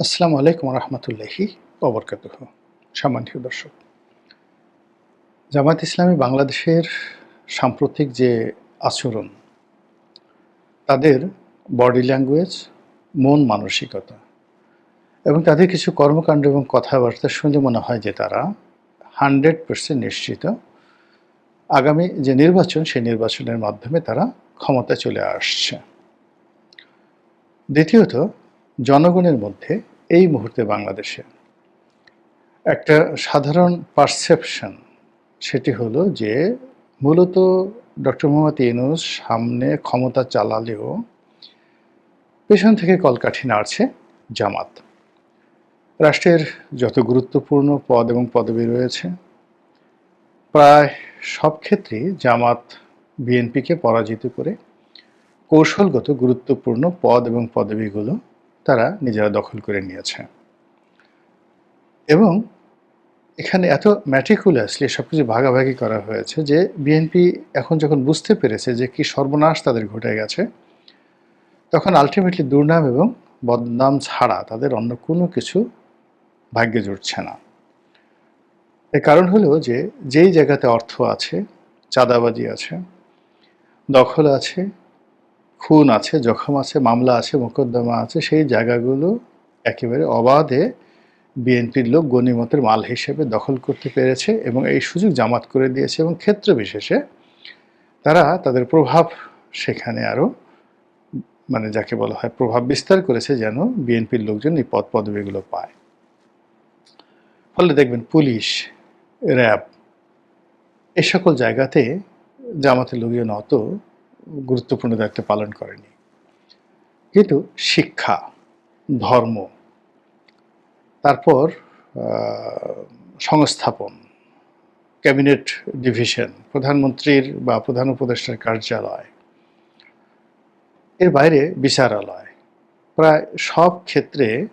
আসসালামু আলাইকুম রহমতুল্লাহি অবরকাত সম্মানীয় দর্শক জামাত ইসলামী বাংলাদেশের সাম্প্রতিক যে আচরণ, তাদের বডি ল্যাঙ্গুয়েজ মন মানসিকতা এবং তাদের কিছু কর্মকাণ্ড এবং কথাবার্তা শুনে মনে হয় যে তারা হান্ড্রেড পার্সেন্ট নিশ্চিত আগামী যে নির্বাচন, সেই নির্বাচনের মাধ্যমে তারা ক্ষমতায় চলে আসছে। দ্বিতীয়ত জনগণের মধ্যে এই মুহূর্তে বাংলাদেশে। একটা সাধারণ পারসেপশন সেটি হলো যে মূলত ডক্টর মোহাম্মদ ইউনুস সামনে ক্ষমতা চালালেও পেছন থেকে কলকাঠি নাড়ছে জামাত। রাষ্ট্রের যত গুরুত্বপূর্ণ পদ এবং পদবি রয়েছে, প্রায় সব ক্ষেত্রেই জামাত বিএনপিকে পরাজিত করে কৌশলগত গুরুত্বপূর্ণ পদ এবং পদবিগুলো তারা নিজেরা দখল করে নিয়েছে। এবং এখানে এত ম্যাটিকুলাসলি সব কিছু ভাগাভাগি করা হয়েছে যে বিএনপি এখন যখন বুঝতে পেরেছে যে কি সর্বনাশ তাদের ঘটে গেছে, তখন আলটিমেটলি দুর্নাম এবং বদনাম ছাড়া তাদের অন্য কোনো কিছু ভাগ্যে জুটছে না। এর কারণ হলো যে যেই জায়গাতে অর্থ আছে, চাঁদাবাজি আছে, দখল আছে খুন আছে, জখম আছে, মামলা আছে, মোকদ্দমা আছে, সেই জায়গাগুলো একেবারে অবাধে বিএনপির লোক গণিমতের মাল হিসেবে দখল করতে পেরেছে এবং এই সুযোগ জামাত করে দিয়েছে এবং ক্ষেত্র বিশেষে তারা তাদের প্রভাব সেখানে আরও মানে যাকে বলা হয় প্রভাব বিস্তার করেছে যেন বিএনপির লোকজন এই পদ পদবিগুলো পায়। ফলে দেখবেন পুলিশ, র্যাব এ সকল জায়গাতে জামাতের লোকজন অত গুরুত্বপূর্ণ দায়িত্ব পালন করেনি। কিন্তু শিক্ষা, ধর্ম, তারপর সংস্থাপন, ক্যাবিনেট ডিভিশন, প্রধানমন্ত্রীর বা প্রধান উপদেষ্টার কার্যালয়, এর বাইরে বিচারালয়, প্রায় সব ক্ষেত্রে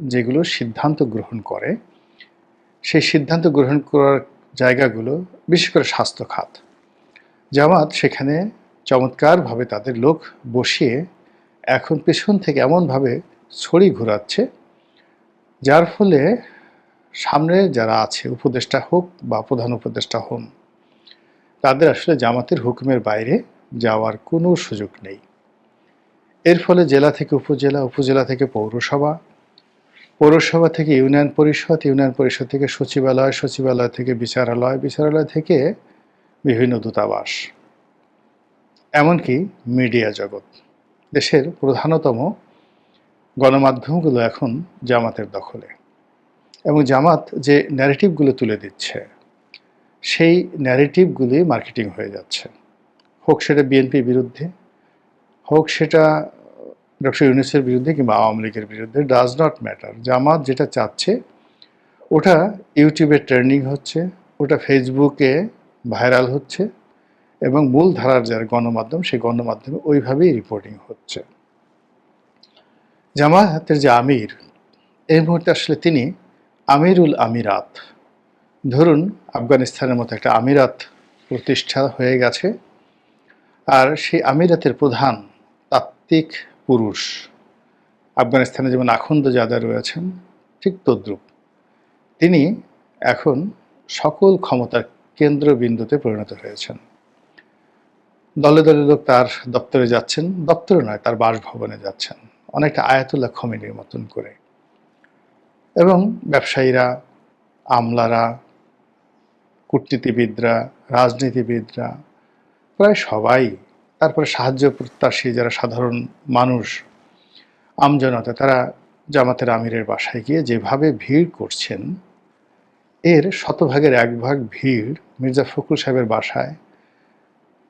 যেগুলো সিদ্ধান্ত গ্রহণ করে, সেই সিদ্ধান্ত গ্রহণ করার জায়গাগুলো, বিশেষ করে স্বাস্থ্য খাত জামাত সেখানে চমৎকারভাবে তাদের লোক বসিয়ে এখন পেছন থেকে এমনভাবে ছড়ি ঘোরাচ্ছে, যার ফলে সামনে যারা আছে, উপদেষ্টা হোক বা প্রধান উপদেষ্টা হন, তাদের আসলে জামাতের হুকুমের বাইরে যাওয়ার কোনো সুযোগ নেই। এর ফলে জেলা থেকে উপজেলা উপজেলা থেকে পৌরসভা পৌরসভা থেকে ইউনিয়ন পরিষদ ইউনিয়ন পরিষদ থেকে সচিবালয় সচিবালয় থেকে বিচারালয় বিচারালয় থেকে বিভিন্ন দূতাবাস। এমনকি মিডিয়া জগৎ। দেশের প্রধানতম গণমাধ্যমগুলো এখন জামাতের দখলে এবং জামাত যে ন্যারেটিভগুলো তুলে দিচ্ছে, সেই ন্যারেটিভগুলি মার্কেটিং হয়ে যাচ্ছে। হোক সেটা বিএনপির বিরুদ্ধে, হোক সেটা ডক্টর ইউনিসের বিরুদ্ধে কিংবা আওয়ামী লীগের বিরুদ্ধে ডাজ নট ম্যাটার জামাত যেটা চাচ্ছে, ওটা ইউটিউবে ট্রেন্ডিং হচ্ছে, ওটা ফেসবুকে ভাইরাল হচ্ছে এবং মূল ধারার যার গণমাধ্যম, সেই গণমাধ্যমে ওইভাবেই রিপোর্টিং হচ্ছে। জামায়াতের যে আমির, এই মুহূর্তে আসলে তিনি আমিরুল আমিরাত। ধরুন, আফগানিস্তানের মতো একটা আমিরাত প্রতিষ্ঠা হয়ে গেছে, আর সেই আমিরাতের প্রধান তাত্ত্বিক পুরুষ, আফগানিস্তানে যেমন আখন্দ জাদা রয়েছেন, ঠিক তদ্রুপ। তিনি এখন সকল ক্ষমতার কেন্দ্রবিন্দুতে পরিণত হয়েছেন। দলে দলে লোক তার দপ্তরে যাচ্ছেন, দপ্তরে নয়, তার বাসভবনে যাচ্ছেন। অনেকটা আয়াতুল্লাহ খমিনীর মতন করে। এবং ব্যবসায়ীরা, আমলারা, কূটনীতিবিদরা, রাজনীতিবিদরা, প্রায় সবাই, তারপরে সাহায্য প্রত্যাশী যারা সাধারণ মানুষ, আমজনতা, তারা জামাতের আমিরের বাসায় গিয়ে যেভাবে ভিড় করছেন, এর শতভাগের এক ভাগ ভিড় মির্জা ফখরুল সাহেবের বাসায়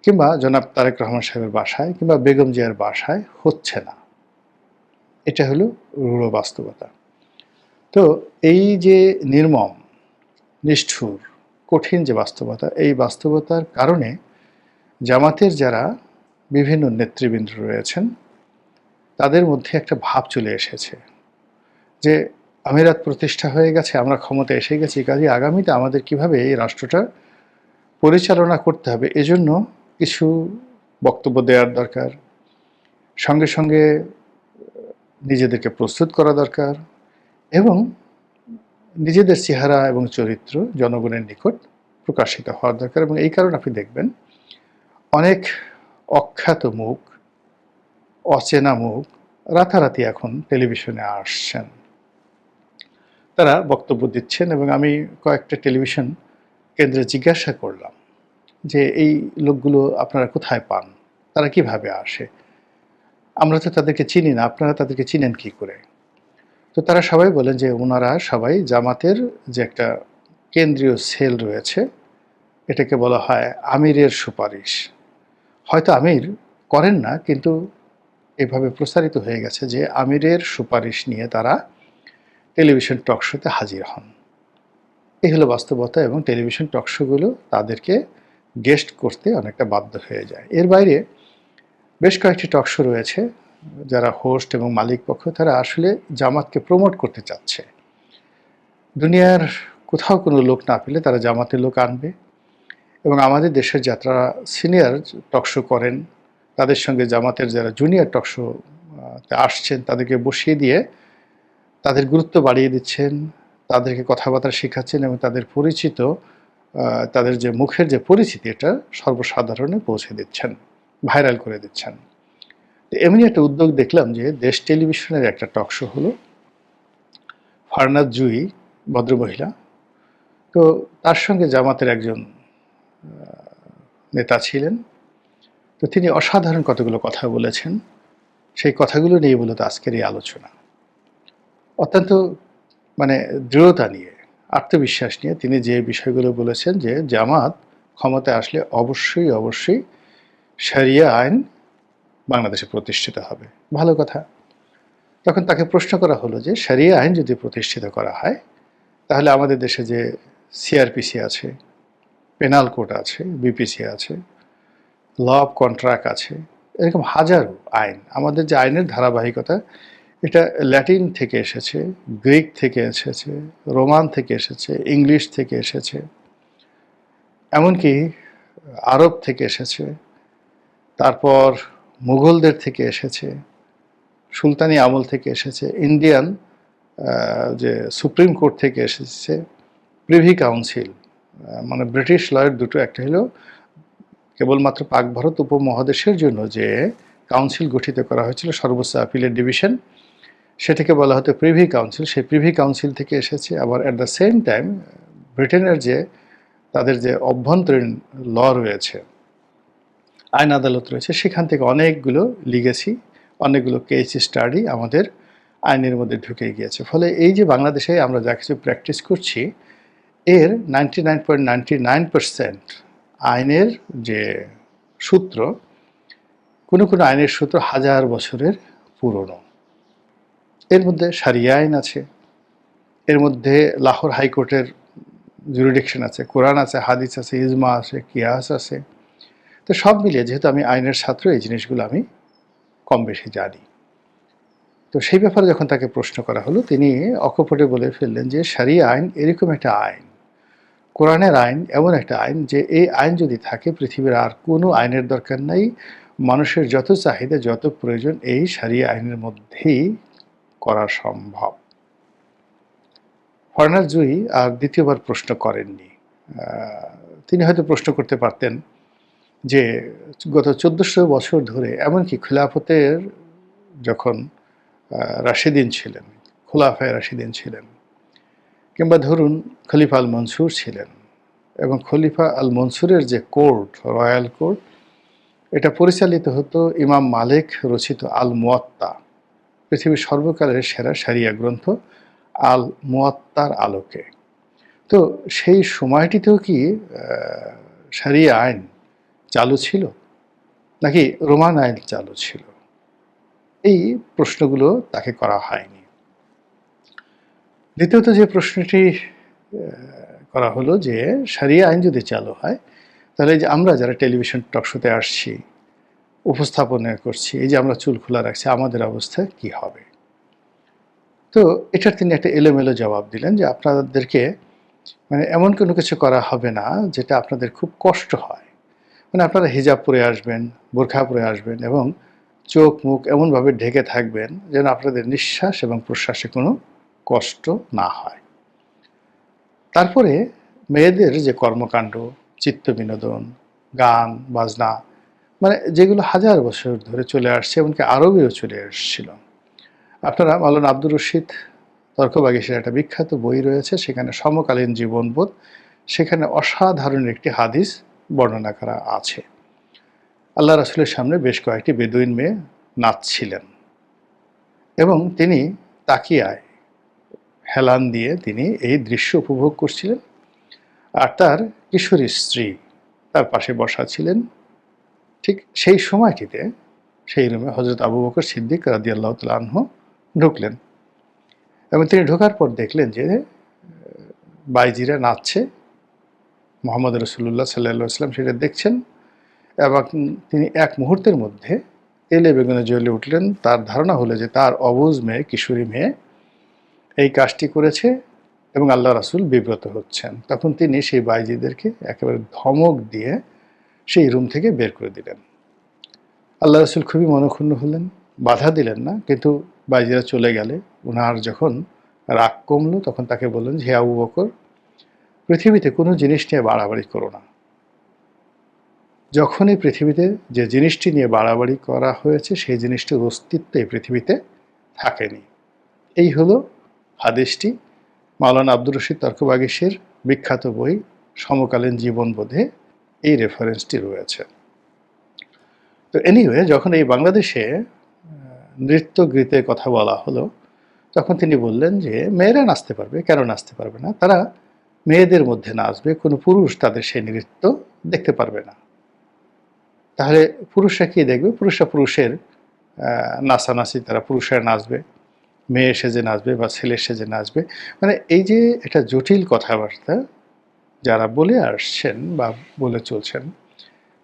কিংবা জনাব তারেক রহমান সাহেবের বাসায় কিংবা বেগম জিয়ার বাসায় হচ্ছে না। এটা হলো রূঢ় বাস্তবতা। তো এই যে নির্মম, নিষ্ঠুর, কঠিন যে বাস্তবতা, এই বাস্তবতার কারণে জামাতের যারা বিভিন্ন নেতৃবৃন্দ রয়েছেন, তাদের মধ্যে একটা ভাব চলে এসেছে যে আমিরাত প্রতিষ্ঠা হয়ে গেছে, আমরা ক্ষমতা এসে গেছি কাজে আগামীতে আমাদের কীভাবে এই রাষ্ট্রটা পরিচালনা করতে হবে, এজন্য কিছু বক্তব্য দেওয়ার দরকার। সঙ্গে সঙ্গে, নিজেদেরকে প্রস্তুত করা দরকার এবং নিজেদের চেহারা এবং চরিত্র জনগণের নিকট প্রকাশিত হওয়ার দরকার এবং এই কারণে আপনি দেখবেন অনেক অখ্যাত মুখ, অচেনা মুখ রাতারাতি এখন টেলিভিশনে আসছেন। তারা বক্তব্য দিচ্ছেন এবং আমি কয়েকটা টেলিভিশন কেন্দ্রে জিজ্ঞাসা করলাম। যে এই লোকগুলো আপনারা কোথায় পান? তারা কীভাবে আসে? আমরা তো তাদেরকে চিনি না, আপনারা তাদেরকে চিনেন কি করে? তো তারা সবাই বলেন যে ওনারা সবাই জামাতের যে একটা কেন্দ্রীয় সেল রয়েছে, এটাকে বলা হয় আমিরের সুপারিশ। হয়তো আমির করেন না, কিন্তু এভাবে প্রসারিত হয়ে গেছে যে আমিরের সুপারিশ নিয়ে তারা টেলিভিশন টক শোতে হাজির হন। এই হলো বাস্তবতা এবং টেলিভিশন টক শোগুলো তাদেরকে গেস্ট করতে অনেকটা বাধ্য হয়ে যায়। এর বাইরে বেশ কয়েকটি টক শো রয়েছে, যারা হোস্ট এবং মালিক পক্ষ, তারা আসলে জামাতকে প্রমোট করতে চাচ্ছে। দুনিয়ার কোথাও কোনো লোক না পেলে তারা জামাতের লোক আনবে এবং আমাদের দেশের যাত্রা সিনিয়র টকশো করেন, তাদের সঙ্গে জামাতের যারা জুনিয়র টকশো আসছেন, তাদেরকে বসিয়ে দিয়ে তাদের গুরুত্ব বাড়িয়ে দিচ্ছেন, তাদেরকে কথাবার্তা শেখাচ্ছেন এবং তাদের পরিচিত তাদের যে মুখের যে পরিচিতি এটা সর্বসাধারণে পৌঁছে দিচ্ছেন, ভাইরাল করে দিচ্ছেন। এমনি একটা উদ্যোগ দেখলাম যে দেশ টেলিভিশনের একটা টক শো হলো ফারনাথ জুই, ভদ্রমহিলা। তো তার সঙ্গে জামাতের একজন নেতা ছিলেন। তো তিনি অসাধারণ কতগুলো কথা বলেছেন, সেই কথাগুলো নিয়ে মূলত আজকের এই আলোচনা। অত্যন্ত মানে দৃঢ়তা নিয়ে আত্মবিশ্বাস নিয়ে তিনি যে বিষয়গুলো বলেছেন যে জামাত ক্ষমতায় আসলে অবশ্যই অবশ্যই শরিয়া আইন বাংলাদেশে প্রতিষ্ঠিত হবে। ভালো কথা। তখন তাকে প্রশ্ন করা হলো যে, শরিয়া আইন যদি প্রতিষ্ঠিত করা হয়, তাহলে আমাদের দেশে যে সিআরপিসি আছে পেনাল কোড আছে বিপিসি আছে ল অফ কন্ট্রাক্ট আছে, এরকম হাজারো আইন, আমাদের যে আইনের ধারাবাহিকতা এটা ল্যাটিন থেকে এসেছে, গ্রিক থেকে এসেছে, রোমান থেকে এসেছে, ইংলিশ থেকে এসেছে, এমনকি আরব থেকে এসেছে, তারপর মুঘলদের থেকে এসেছে, সুলতানি আমল থেকে এসেছে, ইন্ডিয়ান যে সুপ্রিম কোর্ট থেকে এসেছে, প্রিভি কাউন্সিল মানে ব্রিটিশ লয়ের দুটো, একটা হলো কেবলমাত্র পাক ভারত উপমহাদেশের জন্য যে কাউন্সিল গঠিত করা হয়েছিল, সর্বোচ্চ আপিলের ডিভিশন সেটাকে বলা হতো প্রিভি কাউন্সিল সেই প্রিভি কাউন্সিল থেকে এসেছে। আবার অ্যাট দ্য সেম টাইম ব্রিটেনের যে, তাদের যে অভ্যন্তরীণ ল রয়েছে, আইন আদালত রয়েছে, সেখান থেকে অনেকগুলো লিগেসি অনেকগুলো কেস স্টাডি আমাদের আইনের মধ্যে ঢুকে গিয়েছে। ফলে এই যে বাংলাদেশে আমরা যা কিছু প্র্যাকটিস করছি, এর ninety nine point ninety nine percent আইনের যে সূত্র, কোনো কোনো আইনের সূত্র হাজার বছরের পুরনো। এর মধ্যে সারিয়া আইন আছে, এর মধ্যে লাহোর হাইকোর্টের জুরিডিকশন আছে, কোরআন আছে, হাদিস আছে, ইজমা আছে, কিয়াস আছে। তো সব মিলিয়ে যেহেতু আমি আইনের ছাত্র, এই জিনিসগুলো আমি কম বেশি জানি। তো সেই ব্যাপারে যখন তাকে প্রশ্ন করা হলো, তিনি অকপটে বলে ফেললেন যে সারিয়া আইন এরকম একটা আইন, কোরআনের আইন এমন একটা আইন যে এই আইন যদি থাকে, পৃথিবীর আর কোনো আইনের দরকার নাই। মানুষের যত চাহিদা, যত প্রয়োজন, এই সারিয়া আইনের মধ্যেই করা সম্ভব। ফরেনার জুই আর দ্বিতীয়বার প্রশ্ন করেননি। তিনি হয়তো প্রশ্ন করতে পারতেন যে, গত চোদ্দশো বছর ধরে এমনকি খিলাফতের যখন রাশিদিন ছিলেন, খোলাফায় রাশিদিন ছিলেন, কিংবা ধরুন খলিফা আল মনসুর ছিলেন, এবং খলিফা আল মনসুরের যে কোর্ট রয়্যাল কোর্ট, এটা পরিচালিত হতো ইমাম মালিক রচিত আল মুয়াত্তা। পৃথিবীর সর্বকালের সেরা সারিয়া গ্রন্থ আল মুয়াত্তার আলোকে। তো সেই সময়টিতেও কি সারিয়া আইন চালু ছিল? নাকি রোমান আইন চালু ছিল? এই প্রশ্নগুলো তাকে করা হয়নি। দ্বিতীয়ত যে প্রশ্নটি করা হলো যে, সারিয়া আইন যদি চালু হয়, তাহলে যে আমরা যারা টেলিভিশন টকশোতে আসছি উপস্থাপনা করছি। এই যে আমরা চুল খোলা রাখছি, আমাদের অবস্থা কি হবে? তো এটার তিনি একটা এলোমেলো জবাব দিলেন যে আপনাদেরকে মানে এমন কোনো কিছু করা হবে না যেটা আপনাদের খুব কষ্ট হয়। মানে আপনারা হিজাব পরে আসবেন, বোরখা পরে আসবেন এবং চোখ, মুখ এমনভাবে ঢেকে থাকবেন যেন আপনাদের নিঃশ্বাস এবং প্রশ্বাসে কোনো কষ্ট না হয়। তারপরে মেয়েদের যে কর্মকাণ্ড, চিত্ত বিনোদন, গান, বাজনা মানে যেগুলো হাজার বছর ধরে চলে আসছে এমনকি আরবেও চলে এসেছিল। আপনারা মালান আব্দুর রশিদ তর্কবাগীশের একটা বিখ্যাত বই রয়েছে, সেখানে সমকালীন জীবনবোধ, সেখানে অসাধারণ একটি হাদিস বর্ণনা করা আছে। আল্লাহ রাসুলের সামনে বেশ কয়েকটি বেদুইন মেয়ে নাচছিলেন এবং তিনি তাকিয়ায় হেলান দিয়ে তিনি এই দৃশ্য উপভোগ করছিলেন। আর তার কিশোরী স্ত্রী তার পাশে বসা ছিলেন। ঠিক সেই সময়টিতে সেই রুমে হজরত আবু বকর সিদ্দিক রাদি আল্লাহ তালহ ঢুকলেন এবং তিনি ঢোকার পর দেখলেন যে, বাইজিরা নাচছে। মোহাম্মদ রসুল্লাহ সাল্লাহ সাল্লাম সেটা দেখছেন এবং তিনি এক মুহূর্তের মধ্যে এলে বেগুনে জ্বলে উঠলেন। তার ধারণা হলো যে তার অবুজ মেয়ে, কিশোরী মেয়ে এই কাজটি করেছে এবং আল্লাহ রাসুল বিব্রত হচ্ছেন। তখন তিনি সেই বাইজিদেরকে একেবারে ধমক দিয়ে সেই রুম থেকে বের করে দিলেন। আল্লাহ রাসুল খুবই মনক্ষুণ্ণ হলেন, বাধা দিলেন না, কিন্তু বাইজিরা চলে গেলে ওনার যখন রাগ কমলো, তখন তাকে বললেন যে আবু বকর, পৃথিবীতে কোনো জিনিস নিয়ে বাড়াবাড়ি করো না। যখনই পৃথিবীতে যে জিনিসটি নিয়ে বাড়াবাড়ি করা হয়েছে, সেই জিনিসটির অস্তিত্ব এই পৃথিবীতে থাকেনি। এই হলো হাদিসটি। মাওলানা আব্দুর রশিদ তর্কবাগিসের বিখ্যাত বই, সমকালীন জীবনবোধে এই রেফারেন্সটি রয়েছে। তো এনিওয়ে যখন এই বাংলাদেশে নৃত্য গীতের কথা বলা হলো, তখন তিনি বললেন যে, মেয়েরা নাচতে পারবে, কেন নাচতে পারবে না? তারা মেয়েদের মধ্যে নাচবে, কোনো পুরুষ তাদের সেই নৃত্য দেখতে পারবে না। তাহলে পুরুষরা কি দেখবে? পুরুষরা পুরুষের নাচানাচি, তারা পুরুষরা নাচবে, মেয়ে সেজে নাচবে বা ছেলে সেজে নাচবে। মানে এই যে একটা জটিল কথাবার্তা যারা বলে আসছেন বা বলে চলছেন,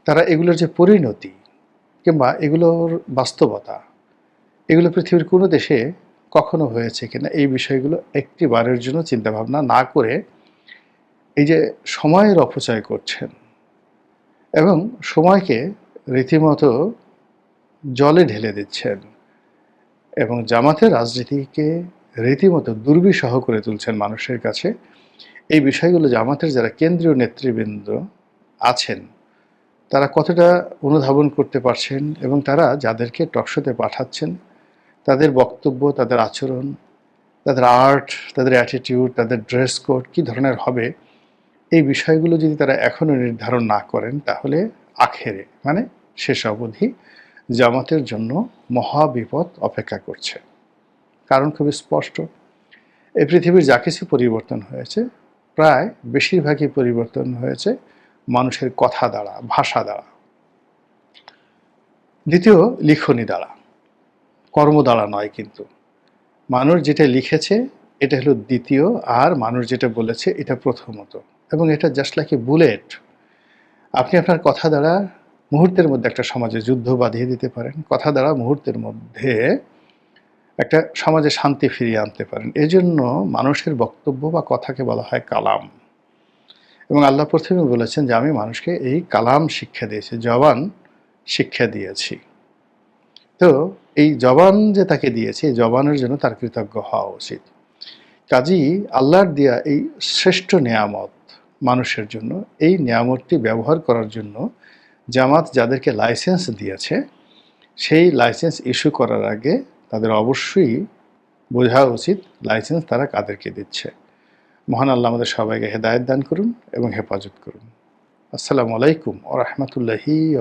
তারা এগুলোর যে পরিণতি কিংবা এগুলোর বাস্তবতা, এগুলো পৃথিবীর কোনো দেশে কখনো হয়েছে কিনা, এই বিষয়গুলো একটি বারের জন্য চিন্তাভাবনা না করে এই যে সময়ের অপচয় করছেন এবং সময়কে রীতিমতো জলে ঢেলে দিচ্ছেন এবং জামাতের রাজনীতিকে রীতিমতো দুর্বিষহ করে তুলছেন মানুষের কাছে এই বিষয়গুলো জামাতের যারা কেন্দ্রীয় নেতৃবৃন্দ আছেন, তারা কতটা অনুধাবন করতে পারছেন এবং তারা যাদেরকে টকশোতে পাঠাচ্ছেন, তাদের বক্তব্য, তাদের আচরণ, তাদের আর্ট, তাদের অ্যাটিটিউড তাদের ড্রেস কোড কী ধরনের হবে, এই বিষয়গুলো যদি তারা এখনও নির্ধারণ না করেন, তাহলে আখেরে মানে শেষ অবধি জামাতের জন্য মহা বিপদ অপেক্ষা করছে। কারণ খুবই স্পষ্ট এই পৃথিবীর যা কিছু পরিবর্তন হয়েছে প্রায় বেশিরভাগই পরিবর্তন হয়েছে মানুষের কথা দ্বারা, ভাষা দ্বারা। দ্বিতীয়, লিখনি দ্বারা। কর্ম দ্বারা নয় কিন্তু। মানুষ যেটা লিখেছে, এটা হলো দ্বিতীয়, আর মানুষ যেটা বলেছে, এটা প্রথমত। এবং এটা জাস্ট লাইক এ বুলেট আপনি আপনার কথা দ্বারা মুহূর্তের মধ্যে একটা সমাজে যুদ্ধ বাঁধিয়ে দিতে পারেন। কথা দ্বারা মুহূর্তের মধ্যে একটা সমাজে শান্তি ফিরিয়ে আনতে পারেন। এজন্য মানুষের বক্তব্য বা কথাকে বলা হয় কালাম। এবং আল্লাহ প্রথমে বলেছেন যে, আমি মানুষকে এই কালাম শিক্ষা দিয়েছি, জবান শিক্ষা দিয়েছি। তো এই জবান যে তাকে দিয়েছে, এই জবানের জন্য তার কৃতজ্ঞ হওয়া উচিত। কাজী আল্লাহর দেয়া এই শ্রেষ্ঠ নিয়ামত মানুষের জন্য, এই নিয়ামতটি ব্যবহার করার জন্য জামাত যাদেরকে লাইসেন্স দিয়েছে, সেই লাইসেন্স ইস্যু করার আগে তাদের অবশ্যই বোঝা উচিত লাইসেন্স তারা কাদেরকে দিচ্ছে। মহান আল্লাহ আমাদের সবাইকে হেদায়ত দান করুন এবং হেফাজত করুন। আসসালামু আলাইকুম ও রহমতুল্লাহি